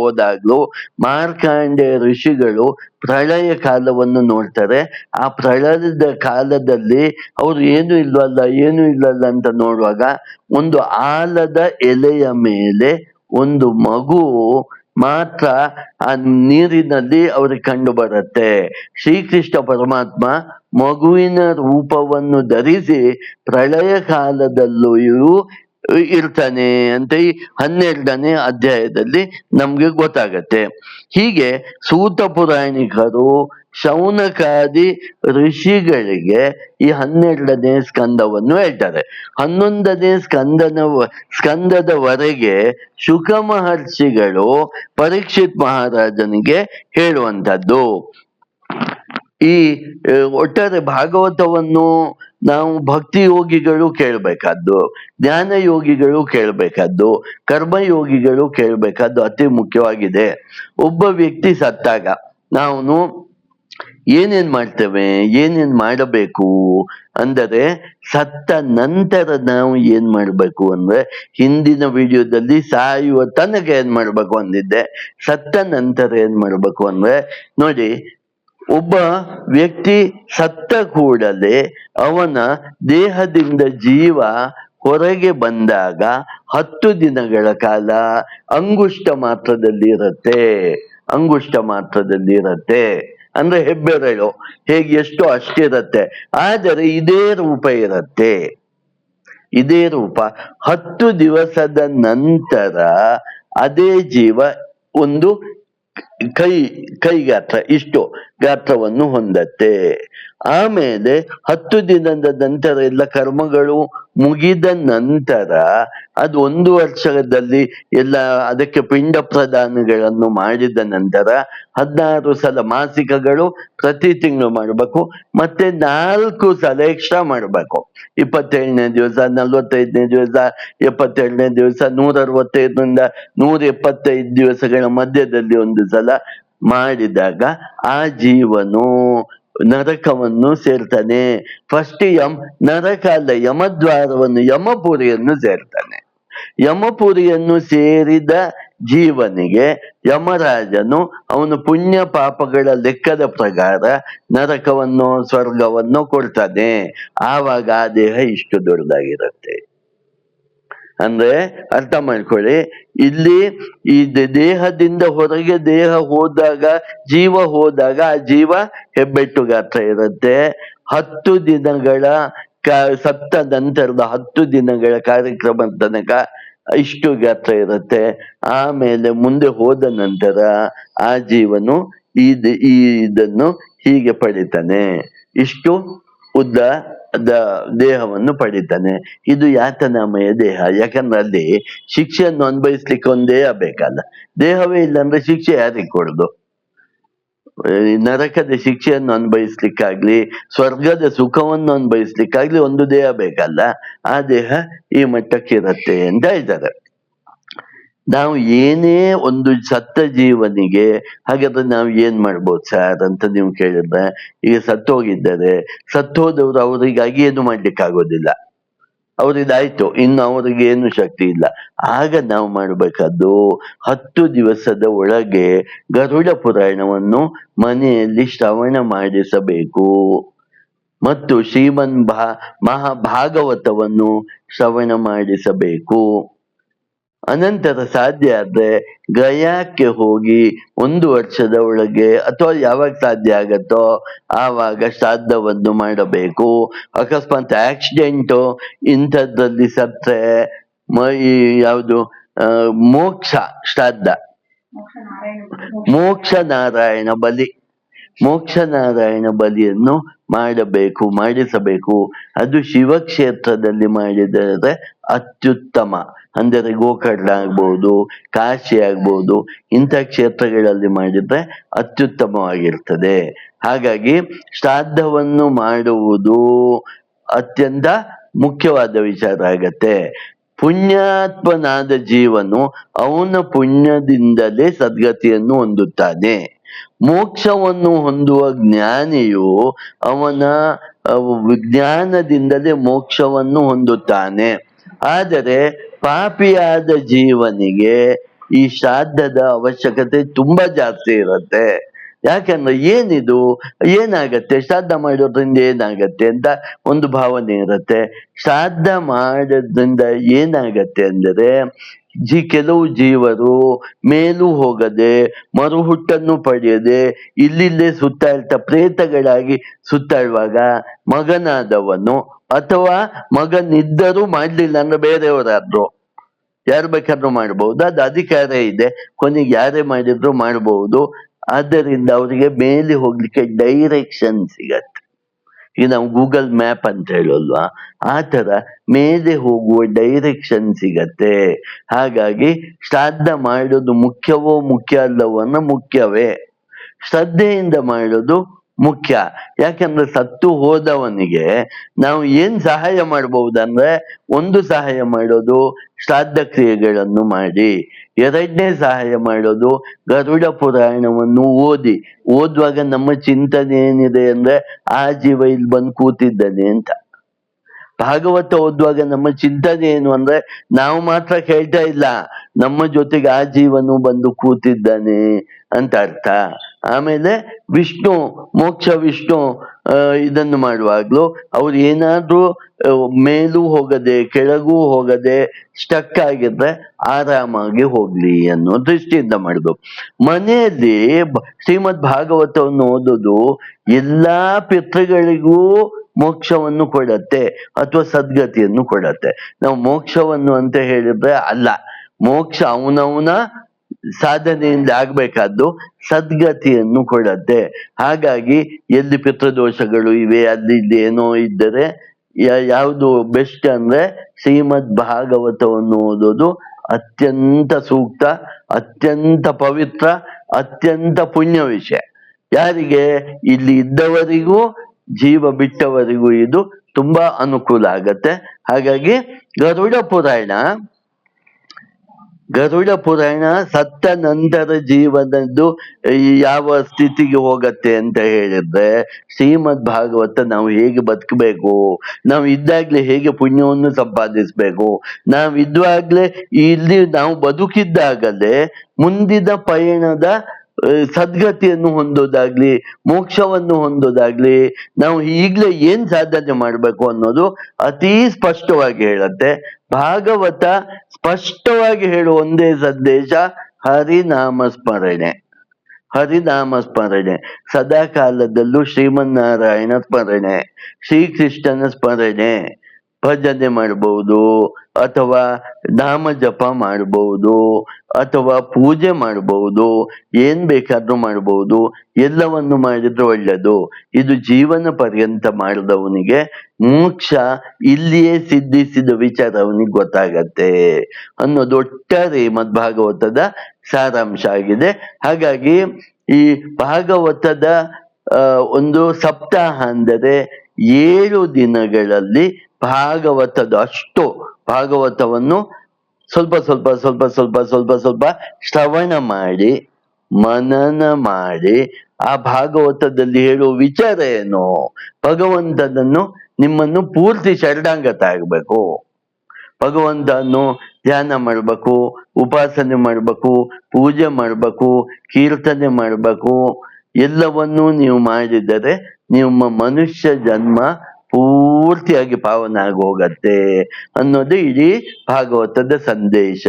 ಹೋದಾಗ್ಲೂ ಮಾರ್ಕಾಂಡೆ ಋಷಿಗಳು ಪ್ರಳಯ ಕಾಲವನ್ನು ನೋಡ್ತಾರೆ. ಆ ಪ್ರಳಯದ ಕಾಲದಲ್ಲಿ ಅವ್ರು ಏನು ಇಲ್ವಲ್ಲ, ಏನು ಇಲ್ಲಲ್ಲ ಅಂತ ನೋಡುವಾಗ ಒಂದು ಆಲದ ಎಲೆಯ ಮೇಲೆ ಒಂದು ಮಗು ಮಾತ್ರ ಆ ನೀರಿನಲ್ಲಿ ಅವ್ರಿಗೆ ಕಂಡು ಬರುತ್ತೆ. ಶ್ರೀಕೃಷ್ಣ ಪರಮಾತ್ಮ ಮಗುವಿನ ರೂಪವನ್ನು ಧರಿಸಿ ಪ್ರಳಯ ಕಾಲದಲ್ಲೂ ಇರ್ತಾನೆ ಅಂತ ಈ ಹನ್ನೆರಡನೇ ಅಧ್ಯಾಯದಲ್ಲಿ ನಮ್ಗೆ ಗೊತ್ತಾಗತ್ತೆ. ಹೀಗೆ ಸೂತ ಪುರಾಣಿಕರು, ಶೌನಕಾದಿ ಋಷಿಗಳಿಗೆ ಈ ಹನ್ನೆರಡನೇ ಸ್ಕಂದವನ್ನು ಹೇಳ್ತಾರೆ. ಹನ್ನೊಂದನೇ ಸ್ಕಂದನ, ಸ್ಕಂದದವರೆಗೆ ಶುಕ ಮಹರ್ಷಿಗಳು ಪರೀಕ್ಷಿತ್ ಮಹಾರಾಜನಿಗೆ ಹೇಳುವಂಥದ್ದು. ಈ, ಒಟ್ಟಾರೆ ಭಾಗವತವನ್ನು ನಾವು ಭಕ್ತಿ ಯೋಗಿಗಳು ಕೇಳಬೇಕಾದ್ದು, ಜ್ಞಾನ ಯೋಗಿಗಳು ಕೇಳಬೇಕಾದ್ದು ಕರ್ಮಯೋಗಿಗಳು ಕೇಳಬೇಕಾದ್ದು ಅತಿ ಮುಖ್ಯವಾಗಿದೆ. ಒಬ್ಬ ವ್ಯಕ್ತಿ ಸತ್ತಾಗ ನಾವು ಏನೇನ್ ಮಾಡ್ತೇವೆ, ಏನೇನ್ ಮಾಡಬೇಕು ಅಂದರೆ ಸತ್ತ ನಂತರ ನಾವು ಏನ್ ಮಾಡ್ಬೇಕು ಅಂದ್ರೆ ಹಿಂದಿನ ವಿಡಿಯೋದಲ್ಲಿ ಸಾಯುವ ತನಕ ಏನ್ ಮಾಡ್ಬೇಕು ಅಂದಿದ್ದೆ, ಸತ್ತ ನಂತರ ಏನ್ ಮಾಡ್ಬೇಕು ಅಂದ್ರೆ ನೋಡಿ ಒಬ್ಬ ವ್ಯಕ್ತಿ ಸತ್ತ ಕೂಡಲೇ ಅವನ ದೇಹದಿಂದ ಜೀವ ಹೊರಗೆ ಬಂದಾಗ ಹತ್ತು ದಿನಗಳ ಕಾಲ ಅಂಗುಷ್ಟ ಮಾತ್ರದಲ್ಲಿ ಇರತ್ತೆ. ಅಂಗುಷ್ಟ ಮಾತ್ರದಲ್ಲಿ ಇರತ್ತೆ. ಅಂದ್ರೆ ಹೆಬ್ಬೆರಳು ಹೇಗೆ ಎಷ್ಟು ಅಷ್ಟಿರತ್ತೆ. ಆದರೆ ಇದೇ ರೂಪ ಇರತ್ತೆ. ಇದೇ ರೂಪ. ಹತ್ತು ದಿವಸದ ನಂತರ ಅದೇ ಜೀವ ಒಂದು ಕೈ ಕೈ ಗಾತ್ರ ಇಷ್ಟು ಗಾತ್ರವನ್ನು ಹೊಂದತ್ತೆ. ಆಮೇಲೆ ಹತ್ತು ದಿನದ ನಂತರ ಎಲ್ಲ ಕರ್ಮಗಳು ಮುಗಿದ ನಂತರ ಅದು ಒಂದು ವರ್ಷದಲ್ಲಿ ಎಲ್ಲ ಅದಕ್ಕೆ ಪಿಂಡ ಪ್ರದಾನಗಳನ್ನು ಮಾಡಿದ ನಂತರ ಹದಿನಾರು ಸಲ ಮಾಸಿಕಗಳು ಪ್ರತಿ ತಿಂಗಳು ಮಾಡಬೇಕು, ಮತ್ತೆ ನಾಲ್ಕು ಸಲ ಎಕ್ಸ್ಟ್ರಾ ಮಾಡಬೇಕು. ಇಪ್ಪತ್ತೇಳನೇ ದಿವಸ, ನಲ್ವತ್ತೈದನೇ ದಿವಸ, ಎಪ್ಪತ್ತೇಳನೇ ದಿವಸ ನೂರ ಅರವತ್ತೈದರಿಂದ ನೂರ ಎಪ್ಪತ್ತೈದು ದಿವಸಗಳ ಮಧ್ಯದಲ್ಲಿ ಒಂದು ಸಲ ಮಾಡಿದಾಗ ಆ ಜೀವನು ನರಕವನ್ನು ಸೇರ್ತಾನೆ. ಫಸ್ಟ್ ಯಮ್ ನರಕ ಅಲ್ಲ ಯಮದ್ವಾರವನ್ನು ಯಮಪುರಿಯನ್ನು ಸೇರ್ತಾನೆ. ಯಮಪುರಿಯನ್ನು ಸೇರಿದ ಜೀವನಿಗೆ ಯಮರಾಜನು ಅವನು ಪುಣ್ಯ ಪಾಪಗಳ ಲೆಕ್ಕದ ಪ್ರಕಾರ ನರಕವನ್ನು, ಸ್ವರ್ಗವನ್ನು ಕೊಡ್ತಾನೆ. ಆವಾಗ ಆ ದೇಹ ಇಷ್ಟು ದೊಡ್ಡದಾಗಿರುತ್ತೆ. ಅಂದ್ರೆ ಅರ್ಥ ಮಾಡ್ಕೊಳ್ಳಿ. ಇಲ್ಲಿ ಈ ದೇಹದಿಂದ ಹೊರಗೆ ದೇಹ ಹೋದಾಗ, ಜೀವ ಹೋದಾಗ ಆ ಜೀವ ಹೆಬ್ಬೆಟ್ಟು ಗಾತ್ರ ಇರುತ್ತೆ. ಹತ್ತು ದಿನಗಳ ಸತ್ತ ನಂತರದ ಹತ್ತು ದಿನಗಳ ಕಾರ್ಯಕ್ರಮದ ತನಕ ಇಷ್ಟು ಗಾತ್ರ ಇರುತ್ತೆ. ಆಮೇಲೆ ಮುಂದೆ ಹೋದ ನಂತರ ಆ ಜೀವನು ಈ ಇದನ್ನು ಹೀಗೆ ಪಡಿತಾನೆ. ಇಷ್ಟು ಉದ್ದ ದ ದೇಹವನ್ನು ಪಡಿತಾನೆ. ಇದು ಯಾತನಾಮಯ ದೇಹ. ಯಾಕಂದ್ರೆ ಅಲ್ಲಿ ಶಿಕ್ಷೆಯನ್ನು ಅನುಭವಿಸ್ಲಿಕ್ಕೆ ಒಂದೇ ಬೇಕಲ್ಲ. ದೇಹವೇ ಇಲ್ಲ ಅಂದ್ರೆ ಶಿಕ್ಷೆ ಯಾರಿಗೆ ಕೊಡುದು? ನರಕದ ಶಿಕ್ಷೆಯನ್ನು ಅನುಭವಿಸ್ಲಿಕ್ಕಾಗ್ಲಿ, ಸ್ವರ್ಗದ ಸುಖವನ್ನು ಅನುಭವಿಸ್ಲಿಕ್ಕಾಗ್ಲಿ ಒಂದು ದೇಹ ಬೇಕಲ್ಲ. ಆ ದೇಹ ಈ ಮಟ್ಟಕ್ಕೆ ಇರುತ್ತೆ ಅಂತ ಹೇಳ್ತಾರೆ. ನಾವು ಏನೇ ಒಂದು ಸತ್ತ ಜೀವನಿಗೆ ಹಾಗಾದ್ರೆ ನಾವು ಏನ್ ಮಾಡ್ಬೋದು ಸರ್ ಅಂತ ನೀವು ಕೇಳಿದ್ರೆ, ಈಗ ಸತ್ತೋಗಿದ್ದಾರೆ. ಸತ್ತೋದವ್ರು ಅವರಿಗಾಗಿ ಏನು ಮಾಡ್ಲಿಕ್ಕೆ ಆಗೋದಿಲ್ಲ ಅವರಿದಾಯ್ತು ಇನ್ನು ಅವರಿಗೆ ಏನು ಶಕ್ತಿ ಇಲ್ಲ. ಆಗ ನಾವು ಮಾಡಬೇಕಾದ್ದು ಹತ್ತು ದಿವಸದ ಒಳಗೆ ಗರುಡ ಪುರಾಣವನ್ನು ಮನೆಯಲ್ಲಿ ಶ್ರವಣ ಮಾಡಿಸಬೇಕು. ಮತ್ತು ಶ್ರೀಮನ್ ಭಾ, ಮಹಾಭಾಗವತವನ್ನು ಶ್ರವಣ ಮಾಡಿಸಬೇಕು. ಅನಂತರ ಸಾಧ್ಯ ಆದ್ರೆ ಗಯಾಕ್ಕೆ ಹೋಗಿ ಒಂದು ವರ್ಷದ ಒಳಗೆ ಅಥವಾ ಯಾವಾಗ ಸಾಧ್ಯ ಆಗತ್ತೋ ಆವಾಗ ಶ್ರಾದ್ದವನ್ನು ಮಾಡಬೇಕು. ಅಕಸ್ಮಾತ್ ಆಕ್ಸಿಡೆಂಟು ಇಂಥದ್ರಲ್ಲಿ ಸತ್ರೆ ಮ- ಈ ಯಾವುದು ಮೋಕ್ಷ ಶ್ರಾದ್ದ. ಮೋಕ್ಷ ನಾರಾಯಣ ಬಲಿ. ಮೋಕ್ಷ ನಾರಾಯಣ ಬಲಿಯನ್ನು ಮಾಡಬೇಕು, ಮಾಡಿಸಬೇಕು. ಅದು ಶಿವಕ್ಷೇತ್ರದಲ್ಲಿ ಮಾಡಿದರೆ ಅತ್ಯುತ್ತಮ. ಅಂದರೆ ಗೋಕರ್ಣ ಆಗ್ಬಹುದು ಕಾಶಿ ಆಗ್ಬೋದು, ಇಂಥ ಕ್ಷೇತ್ರಗಳಲ್ಲಿ ಮಾಡಿದ್ರೆ ಅತ್ಯುತ್ತಮವಾಗಿರ್ತದೆ. ಹಾಗಾಗಿ ಶ್ರಾದ್ದವನ್ನು ಮಾಡುವುದು ಅತ್ಯಂತ ಮುಖ್ಯವಾದ ವಿಚಾರ ಆಗತ್ತೆ. ಪುಣ್ಯಾತ್ಮನಾದ ಜೀವನು ಅವನ ಪುಣ್ಯದಿಂದಲೇ ಸದ್ಗತಿಯನ್ನು ಹೊಂದುತ್ತಾನೆ. ಮೋಕ್ಷವನ್ನು ಹೊಂದುವ ಜ್ಞಾನಿಯು ಅವನ ವಿಜ್ಞಾನದಿಂದಲೇ ಮೋಕ್ಷವನ್ನು ಹೊಂದುತ್ತಾನೆ. ಆದರೆ ಪಾಪಿಯಾದ ಜೀವನಿಗೆ ಈ ಶ್ರಾದ್ದದ ಅವಶ್ಯಕತೆ ತುಂಬಾ ಜಾಸ್ತಿ ಇರುತ್ತೆ. ಯಾಕಂದ್ರೆ ಏನಿದು? ಏನಾಗತ್ತೆ? ಶ್ರಾದ್ದ ಮಾಡೋದ್ರಿಂದ ಏನಾಗತ್ತೆ ಅಂತ ಒಂದು ಭಾವನೆ ಇರುತ್ತೆ. ಶ್ರಾದ್ದ ಮಾಡೋದ್ರಿಂದ ಏನಾಗತ್ತೆ ಅಂದರೆ ಜಿ ಕೆಲವು ಜೀವರು ಮೇಲೂ ಹೋಗದೆ ಮರುಹುಟ್ಟನ್ನು ಪಡೆಯದೆ ಇಲ್ಲಿಲ್ಲೇ ಸುತ್ತಾಡ್ತಾ ಪ್ರೇತಗಳಾಗಿ ಸುತ್ತಾಡುವಾಗ ಮಗನಾದವನು ಅಥವಾ ಮಗನಿದ್ದರೂ ಮಾಡ್ಲಿಲ್ಲ ಅಂದ್ರೆ ಬೇರೆಯವರಾದ್ರು. ಯಾರು ಬೇಕಾದ್ರೂ ಮಾಡಬಹುದು ಅದು ಅಧಿಕಾರ ಇದೆ. ಕೊನೆಗೆ ಯಾರೇ ಮಾಡಿದ್ರು ಮಾಡಬಹುದು ಆದ್ದರಿಂದ ಅವರಿಗೆ ಮೇಲೆ ಹೋಗ್ಲಿಕ್ಕೆ ಡೈರೆಕ್ಷನ್ ಸಿಗತ್ತೆ. ಈಗ ನಾವು ಗೂಗಲ್ ಮ್ಯಾಪ್ ಅಂತ ಹೇಳಲ್ವಾ? ಆ ತರ ಮೇಲೆ ಹೋಗುವ ಡೈರೆಕ್ಷನ್ ಸಿಗತ್ತೆ. ಹಾಗಾಗಿ ಶ್ರಾದ್ದ ಮಾಡೋದು ಮುಖ್ಯವೋ ಮುಖ್ಯ ಅಲ್ಲವೋ ಅನ್ನೋ ಮುಖ್ಯವೇ. ಶ್ರದ್ಧೆಯಿಂದ ಮಾಡೋದು ಮುಖ್ಯ. ಯಾಕಂದ್ರೆ ಸತ್ತು ಹೋದವನಿಗೆ ನಾವು ಏನ್ ಸಹಾಯ ಮಾಡಬಹುದಂದ್ರೆ ಒಂದು ಸಹಾಯ ಮಾಡೋದು, ಶ್ರಾದ್ದ ಕ್ರಿಯೆಗಳನ್ನು ಮಾಡಿ. ಎರಡನೇ ಸಹಾಯ ಮಾಡೋದು, ಗರುಡ ಪುರಾಣವನ್ನು ಓದಿ. ಓದುವಾಗ ನಮ್ಮ ಚಿಂತನೆ ಏನಿದೆ ಅಂದ್ರೆ, ಆ ಜೀವ ಇಲ್ಲಿ ಬಂದು ಕೂತಿದ್ದಾನೆ ಅಂತ. ಭಾಗವತ ಓದುವಾಗ ನಮ್ಮ ಚಿಂತನೆ ಏನು ಅಂದ್ರೆ, ನಾವು ಮಾತ್ರ ಕೇಳ್ತಾ ಇಲ್ಲ, ನಮ್ಮ ಜೊತೆಗೆ ಆ ಜೀವನು ಬಂದು ಕೂತಿದ್ದಾನೆ ಅಂತ ಅರ್ಥ. ಆಮೇಲೆ ವಿಷ್ಣು, ಮೋಕ್ಷ ವಿಷ್ಣು ಇದನ್ನು ಮಾಡುವಾಗ್ಲೂ ಅವ್ರು ಏನಾದ್ರೂ ಮೇಲೂ ಹೋಗದೆ, ಕೆಳಗೂ ಹೋಗದೆ ಸ್ಟಕ್ ಆಗಿದ್ರೆ ಆರಾಮಾಗಿ ಹೋಗ್ಲಿ ಅನ್ನೋ ದೃಷ್ಟಿಯಿಂದ ಮಾಡುದು. ಮನೆಯಲ್ಲಿ ಶ್ರೀಮದ್ ಭಾಗವತವನ್ನು ಓದೋದು ಎಲ್ಲಾ ಪಿತೃಗಳಿಗೂ ಮೋಕ್ಷವನ್ನು ಕೊಡತ್ತೆ ಅಥವಾ ಸದ್ಗತಿಯನ್ನು ಕೊಡತ್ತೆ. ನಾವು ಮೋಕ್ಷವನ್ನು ಅಂತ ಹೇಳಿದ್ರೆ ಅಲ್ಲ, ಮೋಕ್ಷ ಅವನವನ ಸಾಧನೆಯಿಂದ ಆಗ್ಬೇಕಾದ್ದು ಸದ್ಗತಿಯನ್ನು ಕೊಡತ್ತೆ ಹಾಗಾಗಿ ಎಲ್ಲಿ ಪಿತೃದೋಷಗಳು ಇವೆ, ಅಲ್ಲಿ ಇಲ್ಲಿ ಏನೋ ಇದ್ದರೆ ಯಾವುದು ಬೆಸ್ಟ್ ಅಂದ್ರೆ ಶ್ರೀಮದ್ ಭಾಗವತವನ್ನು ಓದೋದು ಅತ್ಯಂತ ಸೂಕ್ತ, ಅತ್ಯಂತ ಪವಿತ್ರ, ಅತ್ಯಂತ ಪುಣ್ಯ ವಿಷಯ. ಯಾರಿಗೆ ಇಲ್ಲಿ ಇದ್ದವರಿಗೂ, ಜೀವ ಬಿಟ್ಟವರಿಗೂ ಇದು ತುಂಬಾ ಅನುಕೂಲ ಆಗತ್ತೆ. ಹಾಗಾಗಿ ಗರುಡ ಪುರಾಣ ಗರುಡ ಪುರಾಣ ಸತ್ತ ನಂತರ ಜೀವನದ್ದು ಯಾವ ಸ್ಥಿತಿಗೆ ಹೋಗತ್ತೆ ಅಂತ ಹೇಳಿದ್ರೆ ಶ್ರೀಮದ್ ಭಾಗವತ ನಾವು ಹೇಗೆ ಬದುಕಬೇಕು? ನಾವು ಇದ್ದಾಗ್ಲೇ ಹೇಗೆ ಪುಣ್ಯವನ್ನು ಸಂಪಾದಿಸ್ಬೇಕು? ನಾವು ಇದ್ದಾಗ್ಲೇ ಇಲ್ಲಿ ನಾವು ಬದುಕಿದ್ದಾಗಲೇ ಮುಂದಿನ ಪಯಣದ ಸದ್ಗತಿಯನ್ನು ಹೊಂದೋದಾಗ್ಲಿ, ಮೋಕ್ಷವನ್ನು ಹೊಂದೋದಾಗ್ಲಿ, ನಾವು ಈಗ್ಲೇ ಏನ್ ಸಾಧನೆ ಮಾಡ್ಬೇಕು ಅನ್ನೋದು ಅತೀ ಸ್ಪಷ್ಟವಾಗಿ ಹೇಳತ್ತೆ. ಭಾಗವತ ಸ್ಪಷ್ಟವಾಗಿ ಹೇಳುವ ಒಂದೇ ಸಂದೇಶ, ಹರಿನಾಮ ಸ್ಮರಣೆ. ಹರಿನಾಮ ಸ್ಮರಣೆ. ಸದಾ ಕಾಲದಲ್ಲೂ ಶ್ರೀಮನ್ನಾರಾಯಣ ಸ್ಮರಣೆ. ಶ್ರೀಕೃಷ್ಣನ ಸ್ಮರಣೆ. ಭಜನೆ ಮಾಡಬಹುದು ಅಥವಾ ನಾಮ ಜಪ ಮಾಡಬಹುದು ಅಥವಾ ಪೂಜೆ ಮಾಡಬಹುದು ಏನ್ ಬೇಕಾದ್ರೂ ಮಾಡಬಹುದು ಎಲ್ಲವನ್ನು ಮಾಡಿದ್ರೆ ಒಳ್ಳೆಯದು ಇದು ಜೀವನ ಪರ್ಯಂತ ಮಾಡಿದವನಿಗೆ ಮೋಕ್ಷ ಇಲ್ಲಿಯೇ ಸಿದ್ಧಿಸಿದ ವಿಚಾರ ಅವನಿಗೆ ಗೊತ್ತಾಗತ್ತೆ ಅನ್ನೋದು ಒಟ್ಟಾರೆ ಮದ್ಭಾಗವತದ ಸಾರಾಂಶ ಆಗಿದೆ. ಹಾಗಾಗಿ ಈ ಭಾಗವತದ ಒಂದು ಸಪ್ತಾಹ ಅಂದರೆ ಏಳು ದಿನಗಳಲ್ಲಿ ಭಾಗವತದ ಅಷ್ಟು ಭಾಗವತವನ್ನು ಸ್ವಲ್ಪ ಸ್ವಲ್ಪ ಸ್ವಲ್ಪ ಸ್ವಲ್ಪ ಸ್ವಲ್ಪ ಸ್ವಲ್ಪ ಶ್ರವಣ ಮಾಡಿ, ಮನನ ಮಾಡಿ, ಆ ಭಾಗವತದಲ್ಲಿ ಹೇಳುವ ವಿಚಾರ ಏನು? ಭಗವಂತನನ್ನು ನಿಮ್ಮನ್ನು ಪೂರ್ತಿ ಶರಣಾಗತ ಆಗ್ಬೇಕು ಭಗವಂತನು ಧ್ಯಾನ ಮಾಡ್ಬೇಕು, ಉಪಾಸನೆ ಮಾಡ್ಬೇಕು, ಪೂಜೆ ಮಾಡ್ಬೇಕು, ಕೀರ್ತನೆ ಮಾಡ್ಬೇಕು, ಎಲ್ಲವನ್ನೂ ನೀವು ಮಾಡಿದರೆ ನಿಮ್ಮ ಮನುಷ್ಯ ಜನ್ಮ ಪೂರ್ತಿಯಾಗಿ ಪಾವನ ಆಗಿ ಹೋಗತ್ತೆ ಅನ್ನೋದು ಇಡೀ ಭಾಗವತದ ಸಂದೇಶ.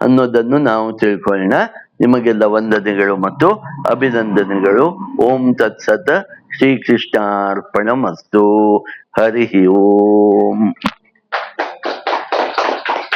ಅನ್ನೋದನ್ನು ನಾವು ತಿಳ್ಕೊಳ್ಳೋಣ. ನಿಮಗೆಲ್ಲ ವಂದನೆಗಳು ಮತ್ತು ಅಭಿನಂದನೆಗಳು. ಓಂ ತತ್ಸತ್ ಶ್ರೀಕೃಷ್ಣಾರ್ಪಣಮಸ್ತು. ಹರಿ ಓಂ.